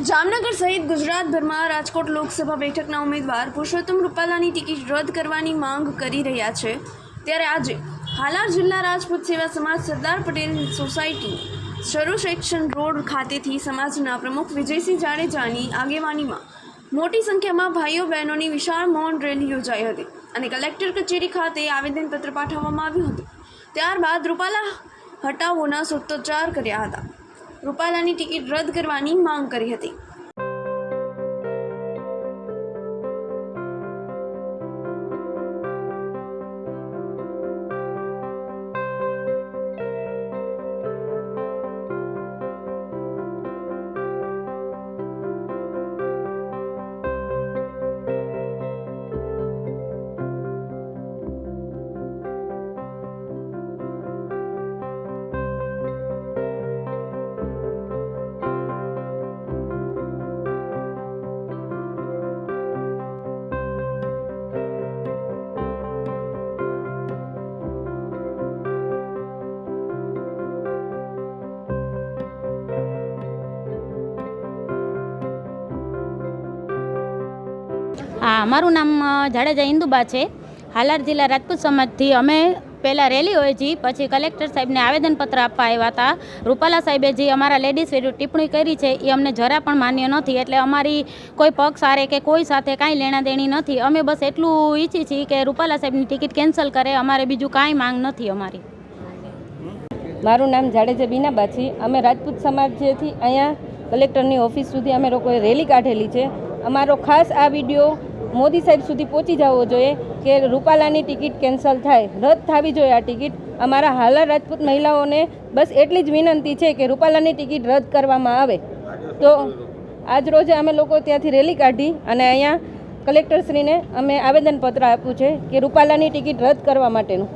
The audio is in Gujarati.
જામનગર સહિત ગુજરાતભરમાં રાજકોટ લોકસભા બેઠકના ઉમેદવાર પુરુષોત્તમ રૂપાલાની ટિકિટ રદ કરવાની માંગ કરી રહ્યા છે. ત્યારે આજે હાલાર જિલ્લા રાજપૂત સેવા સમાજ સરદાર પટેલ સોસાયટી, શરૂ સેક્શન રોડ ખાતેથી સમાજના પ્રમુખ વિજયસિંહ જાડેજાની આગેવાનીમાં મોટી સંખ્યામાં ભાઈઓ બહેનોની વિશાળ મૌન રેલી યોજાઈ હતી અને કલેક્ટર કચેરી ખાતે આવેદનપત્ર પાઠવવામાં આવ્યું હતું. ત્યારબાદ રૂપાલા હટાવોના સૂત્રોચ્ચાર કર્યા હતા. રૂપાલાની ટિકિટ રદ કરવાની માંગ કરી હતી. હા મારું નામ જાડેજા ઇન્દુબા છે. હાલાર જિલ્લા રાજપૂત સમાજથી અમે પહેલાં રેલી હોય છી પછી કલેક્ટર સાહેબને આવેદનપત્ર આપવા આવ્યા હતા. રૂપાલા સાહેબે જે અમારા લેડીઝ વિરુદ્ધ ટિપ્પણી કરી છે, એ અમને જરા પણ માન્ય નથી. એટલે અમારી કોઈ પક્ષ આરે કે કોઈ સાથે કાંઈ લેણા દેણી નથી. અમે બસ એટલું ઈચ્છી છીએ કે રૂપાલા સાહેબની ટિકિટ કેન્સલ કરે, અમારે બીજું કાંઈ માંગ નથી અમારી. મારું નામ જાડેજા બીનાબા છે. અમે રાજપૂત સમાજથી અહીંયા કલેક્ટરની ઓફિસ સુધી અમે લોકોએ રેલી કાઢેલી છે. અમારો ખાસ આ વીડિયો મોદી સાહેબ સુધી પહોંચી જવો જોઈએ કે રૂપાલાની ટિકિટ કેન્સલ થાય. રદ થવી જોઈએ આ ટિકિટ. અમારા હાલા રાજપૂત મહિલાઓને બસ એટલી જ વિનંતી છે કે રૂપાલાની ટિકિટ રદ કરવામાં આવે. તો આજ રોજે અમે લોકો ત્યાંથી રેલી કાઢી અને અહીંયા કલેક્ટરશ્રીને અમે આવેદનપત્ર આપ્યું છે કે રૂપાલાની ટિકિટ રદ કરવા માટેનું.